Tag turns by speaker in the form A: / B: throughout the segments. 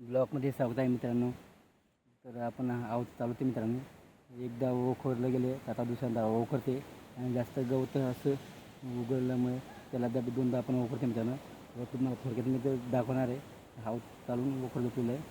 A: ब्लॉकमध्ये स्वागत आहे मित्रांनो. तर आपण आहोत चालवते मित्रांनो. एकदा ओखरलं गेले तर आता दुसऱ्यांदा ओखरते. आणि जास्त गवत असं उघडल्यामुळे त्याला दा दोनदा आपण ओखरते मित्रांनो. तर तुम्हाला थोडक्यात मी तर दाखवणार आहे. हाऊस चालून ओखरलं तुला आहे.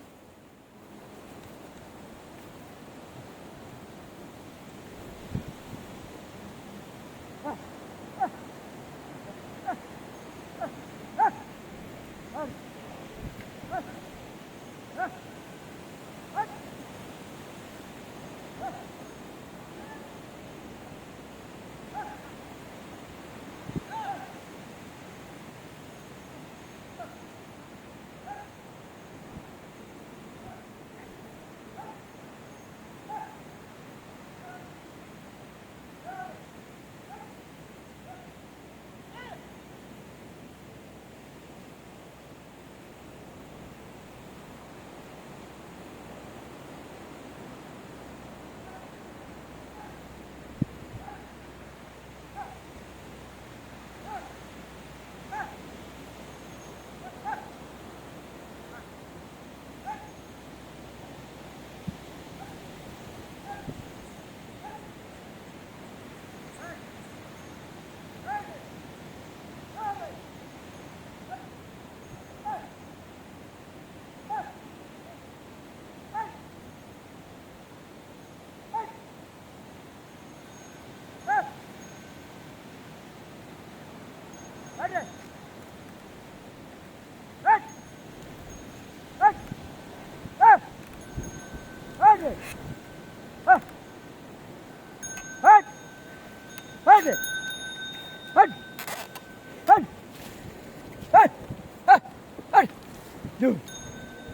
B: Dude,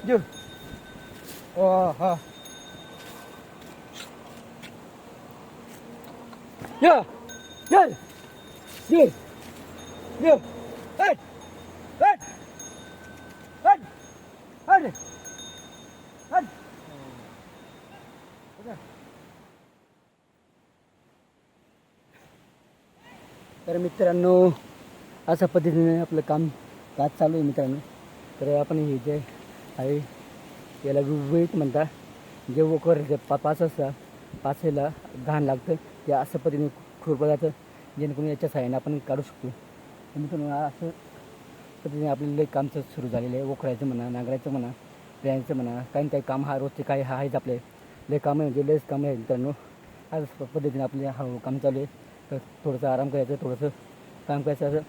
B: dude. Oh, huh. Yeah, yeah, yeah.
A: तर मित्रांनो अशा पद्धतीने आपलं काम काज चालू आहे मित्रांनो. तर आपण हे जे आहे याला वेट म्हणता. जे वकर जे पा पाच असता पाचेला घाण लागतं ते अशा पद्धतीने खुरपं जातं जेणेकरून याच्या सहाय्याने आपण काढू शकतो. मित्रांनो असं पद्धतीने आपलं लई कामचं सुरू झालेलं आहे. वखरायचं म्हणा नांगरायचं म्हणा प्यायचं म्हणा काही काही काम हा रोजचे काही हा आहेच आपले. लय कामं म्हणजे लयच कामं आहे मित्रांनो. आज पद्धतीने आपले हळूहळू काम चालू आहे. तर थोडंसं आराम करायचं थोडंसं काम करायचं असं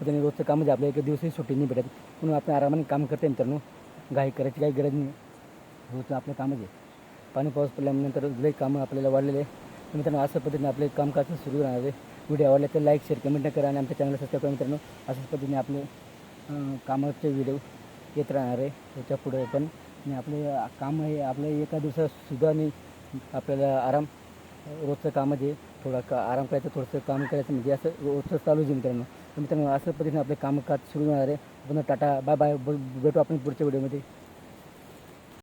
A: पद्धतीने रोजचं काम म्हणजे आपल्या एक दिवसही सुट्टी नाही भेटत. म्हणून आपण आरामाने काम करते मित्रांनो. घाई करायची काही गरज नाही. रोजचं आपलं कामच आहे. पाणी पाऊस पडल्यानंतर लई कामं आपल्याला वाढलेले आहे. मित्रांनो अशा पद्धतीने आपले कामकाज सुरू राहणार आहे. व्हिडिओ आवडला तर लाईक शेअर कमेंट करा आणि आमच्या चॅनलला सबस्क्राईब करा मित्रांनो. अशाच पद्धतीने आपले कामाचे व्हिडिओ येत राहणार आहे. त्याच्या पुढे पण आणि आपले काम हे आपलं एका दिवसात सुद्धा नाही आपल्याला आराम रोजचं काम आहे थोडा का आराम करायचं थोडंसं काम करायचं म्हणजे असं रोजचं चालूच आहे मित्रांनो. तर मित्रांनो अशा पद्धतीने आपले कामकाज सुरू होणार आहे. पुन्हा टाटा बाय बाय भेटू आपण पुढच्या व्हिडिओमध्ये